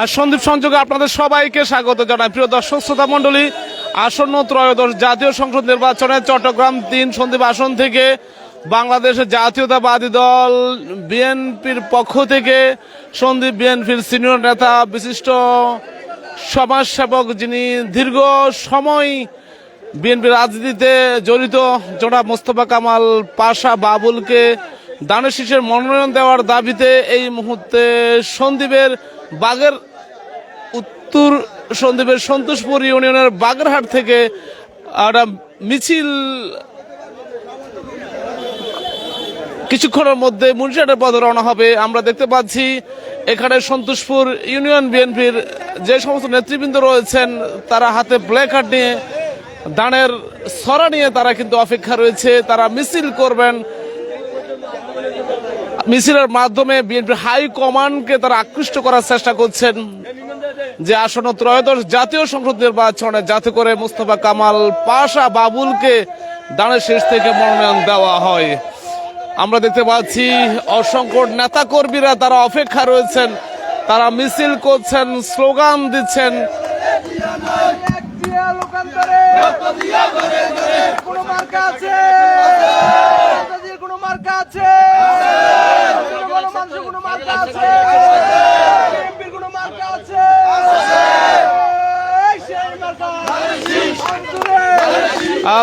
আর সন্দীপ সংযোগে আপনাদের সবাইকে স্বাগত জানাই। প্রিয় দর্শক, শ্রোতা মণ্ডলী, আসন্ন ত্রয়োদশ জাতীয় সংসদ নির্বাচনে চট্টগ্রাম তিন সন্দীপ আসন থেকে বাংলাদেশের জাতীয়তাবাদী দল বিএনপির পক্ষ থেকে সন্দীপ বিএনপির সিনিয়র নেতা, বিশিষ্ট সমাজসেবক যিনি দীর্ঘ সময় বিএনপি রাজনীতিতে জড়িত, জনাব মোস্তফা কামাল পাশা বাবুলকে দানের শীষের মনোনয়ন দেওয়ার দাবিতে এই মুহূর্তে সন্দীপের বাগের উত্তর সন্দীপের সন্তোষপুর ইউনিয়নের বাগেরহাট থেকে একটা মিছিল কিছুক্ষণের মধ্যে মুন্সিয়াটের পথে রওনা হবে। আমরা দেখতে পাচ্ছি এখানে সন্তোষপুর ইউনিয়ন বিএনপির যে সমস্ত নেতৃবৃন্দ রয়েছেন, তারা হাতে ব্ল্যাক কার্ড নিয়ে, দানের সরা নিয়ে তারা কিন্তু অপেক্ষা রয়েছে। তারা মিছিল করবেন। মিছিলের মাধ্যমে বিএনপির হাই কমান্ডকে তারা আকৃষ্ট করার চেষ্টা করছেন যে আসন্ন ত্রয়োদশ জাতীয় সংসদ নির্বাচনে যাতে করে মুস্তফা কামাল পাশা বাবুলকে দানের শেষ থেকে মনোনয়ন দেওয়া হয়। আমরা দেখতে পাচ্ছি অসংখ্য নেতা কর্মীরা তারা অপেক্ষা রয়েছেন, তারা মিছিল করছেন, স্লোগান দিচ্ছেন।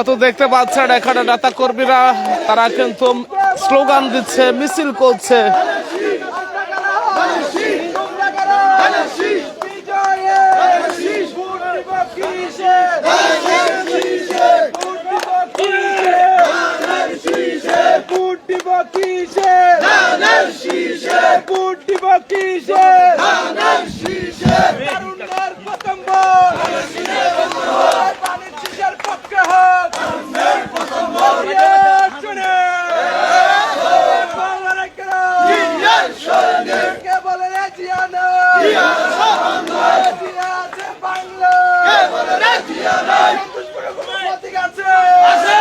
তো দেখতে পাচ্ছেন এখানে নেতা কর্মীরা তারা কিন্তু স্লোগান দিচ্ছে মিছিল করছে পক্ষে হোক কে বলে রে জিয়ানো জিয়া আছে বাংলা কে বলে রে জিয়ানো সন্তোষপুরে কোনো প্রতীক আছে আছে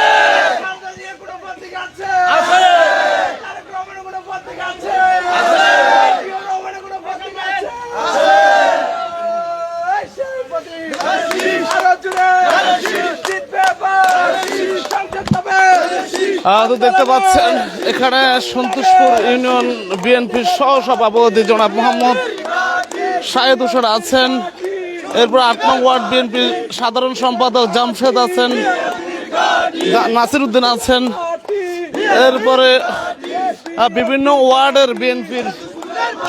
খালদানির কোনো প্রতীক আছে আছে তারেক রহমানের কোনো প্রতীক আছে আছে জিয়া রহমানের কোনো প্রতীক আছে আছে এই সেই প্রতীক আরও জুড়ে জিতবে এবার সংসদ হবে আহ, তো দেখতে পাচ্ছেন, এখানে সন্তোষপুর ইউনিয়ন বিএনপির সহ সভাপতি জনাব মোহাম্মদ শাহেদ হোসেন আছেন। এরপর আট নং ওয়ার্ড বিএনপির সাধারণ সম্পাদক জামশেদ আছেন নাসির উদ্দিন আছেন। এরপরে বিভিন্ন ওয়ার্ডের বিএনপির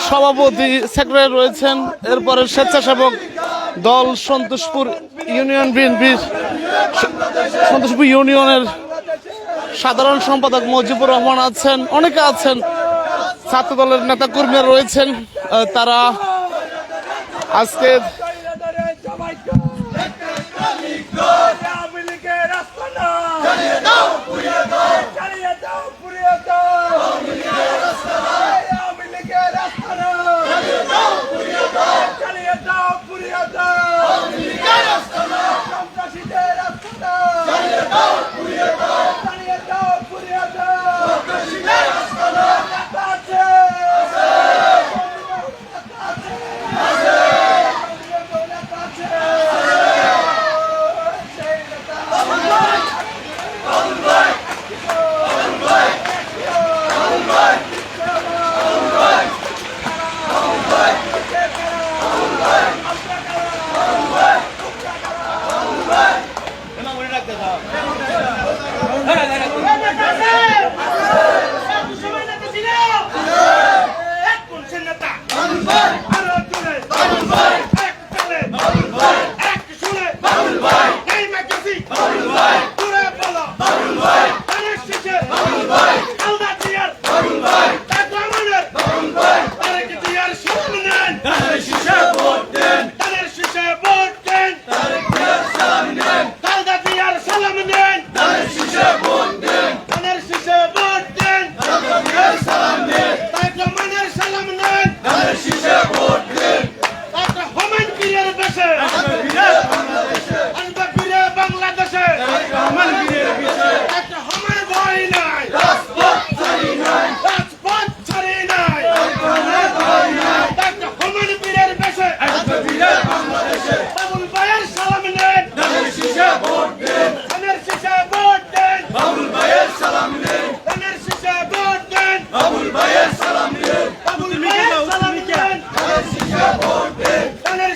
সভাপতি, সেক্রেটারি রয়েছেন। এরপরে স্বেচ্ছাসেবক দল সন্তোষপুর ইউনিয়ন বিএনপির সন্তোষপুর ইউনিয়নের সাধারণ সম্পাদক মজিবুর রহমান আছেন অনেকে আছেন ছাত্র দলের নেতা কর্মীরা রয়েছেন তারা আজকে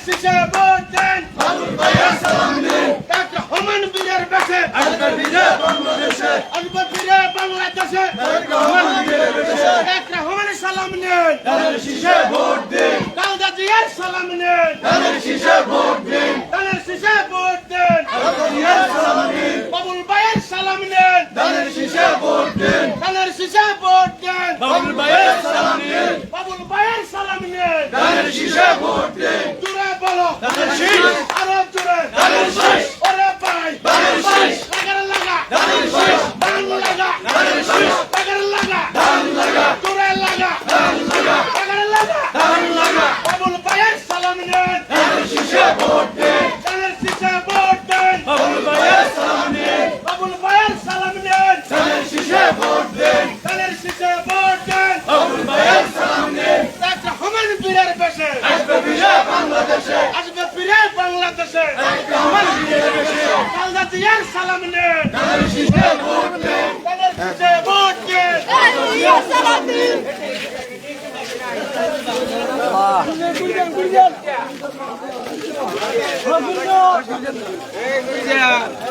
Esse já é bom! করতে কালদাতিয়ার সালাম নে কালদাতিয়ার ভোট নে কালদাতিয়ার ভোট নে কালদাতিয়ার সালাম নে গুরজান গুরজান গুরজান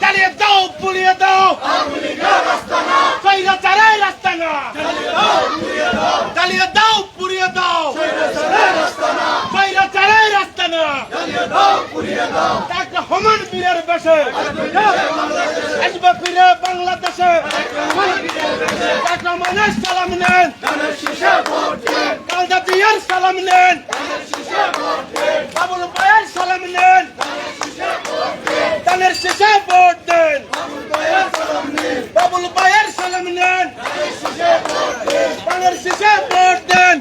জ্বালিয়ে দাও, পুড়িয়ে দাও। চারাই রাস্তা না। জ্বালিয়ে দাও, পুড়িয়ে দাও। চারাই রাস্তা না। একটা হমান বীরের বেশে। আসবে ফিরে বাংলাদেশে। একটা মানুষ সালাম নেন। কালদা দিয়ার সালাম নেন। বাবুল পায়ের সালাম নেন। দানের শেষে ভোট দেন বাবুল ভাইয়ের সালাম নেন দানের শেষে ভোট দেন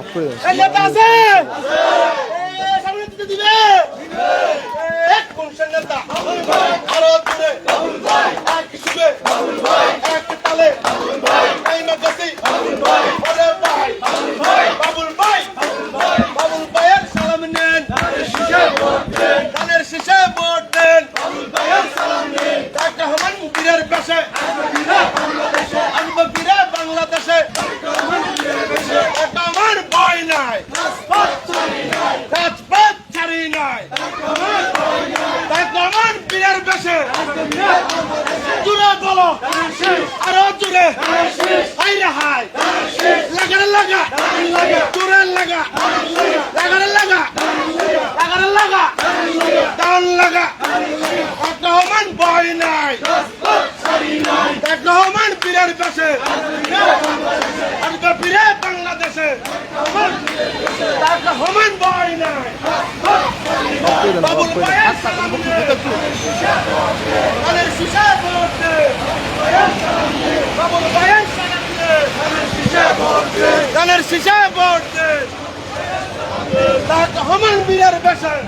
অফ করে আরও জোরে। হাইরে হাই লাগারে লাগা। জোরে লাগা। লাগারে লাগা। লাগারে লাগা। ডান লাগা। রহমান ভয় নাই। রহমান পীরের পাশে। ধানের শীষে ভোট দেন। তাহাকে হমান বিয়ার বেসায়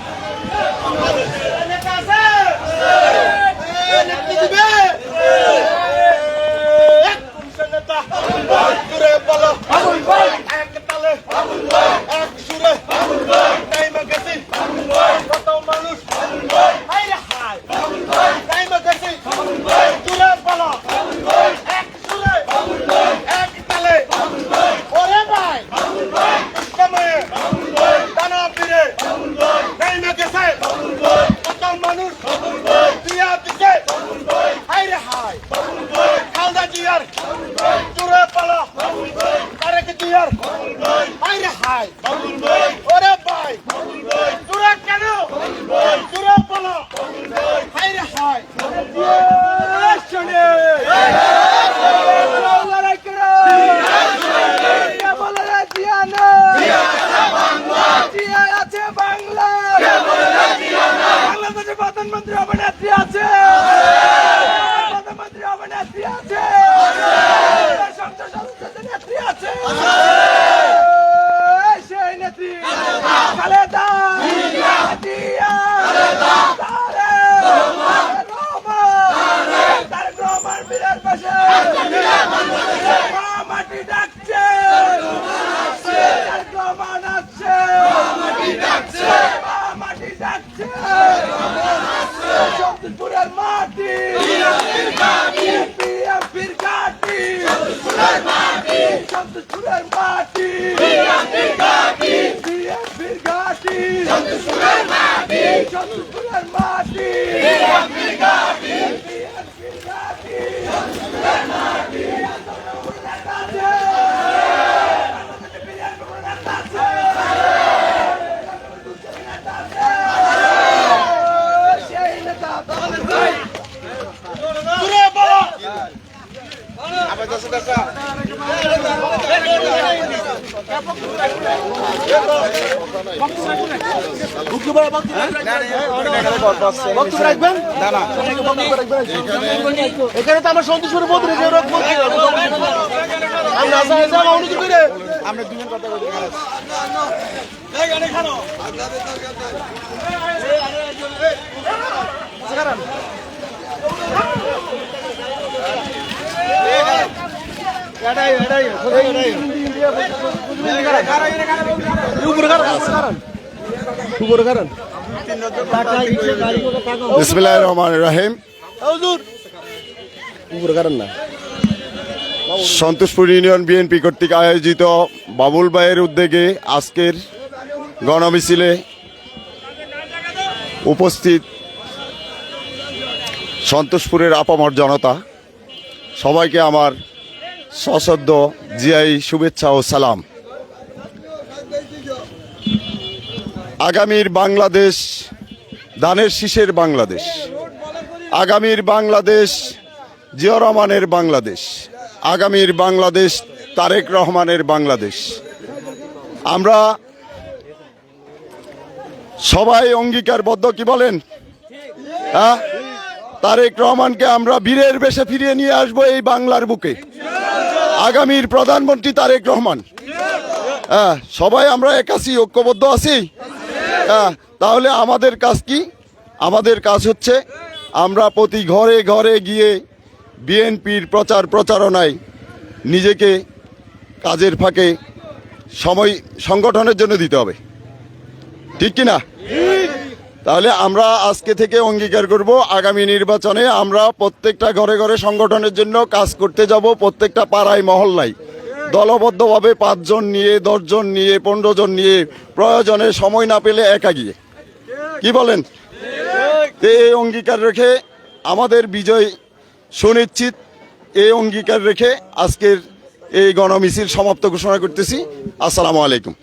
এখানে তো আমার সন্তোষপুরের মধ্যে রেখে রোগ আমরা আসা হয়েছে আমার অনুমতি করে উপরে কারণ উপরে কারণ বিসমিল্লাহ রহমান রাহিম। সন্তোষপুর ইউনিয়ন বিএনপি কর্তৃক আয়োজিত বাবুল ভাইয়ের উদ্যোগে আজকের গণমিছিলে উপস্থিত সন্তোষপুরের আপামর জনতা, সবাইকে আমার সশ্রদ্ধ জিআই শুভেচ্ছা ও সালাম। আগামীর বাংলাদেশ ধানের শীষের বাংলাদেশ। আগামীর বাংলাদেশ, জিয়া রহমানের বাংলাদেশ। আগামীর বাংলাদেশ, তারেক রহমানের বাংলাদেশ। আমরা সবাই অঙ্গীকারবদ্ধ কি বলেন? হ্যাঁ? তারেক রহমানকে আমরা বীরের বেশে ফিরিয়ে নিয়ে আসব এই বাংলার বুকে। আগামীর প্রধানমন্ত্রী তারেক রহমান। হ্যাঁ সবাই আমরা একাশি, ঐক্যবদ্ধ আছি? হ্যাঁ তাহলে আমাদের কাজ কি? আমাদের কাজ হচ্ছে আমরা প্রতি ঘরে ঘরে গিয়ে বিএনপির প্রচার প্রচারণায় নিজেকে কাজের ফাঁকে সময় সংগঠনের জন্য দিতে হবে। ঠিক কি না? তাহলে আমরা আজকে থেকে অঙ্গীকার করব, আগামী নির্বাচনে আমরা প্রত্যেকটা ঘরে ঘরে সংগঠনের জন্য কাজ করতে যাব, প্রত্যেকটা পাড়ায়, মহল্লায়। দলবদ্ধভাবে পাঁচজন নিয়ে, দশজন নিয়ে পনেরো জন নিয়ে প্রয়োজনে সময় না পেলে একা গিয়ে। কি বলেন? এই অঙ্গীকার রেখে আমাদের বিজয় সুনিশ্চিত। এই অঙ্গীকার রেখে আজকের এই গণমিছিল সমাপ্ত ঘোষণা করতেছি। আসসালামু আলাইকুম।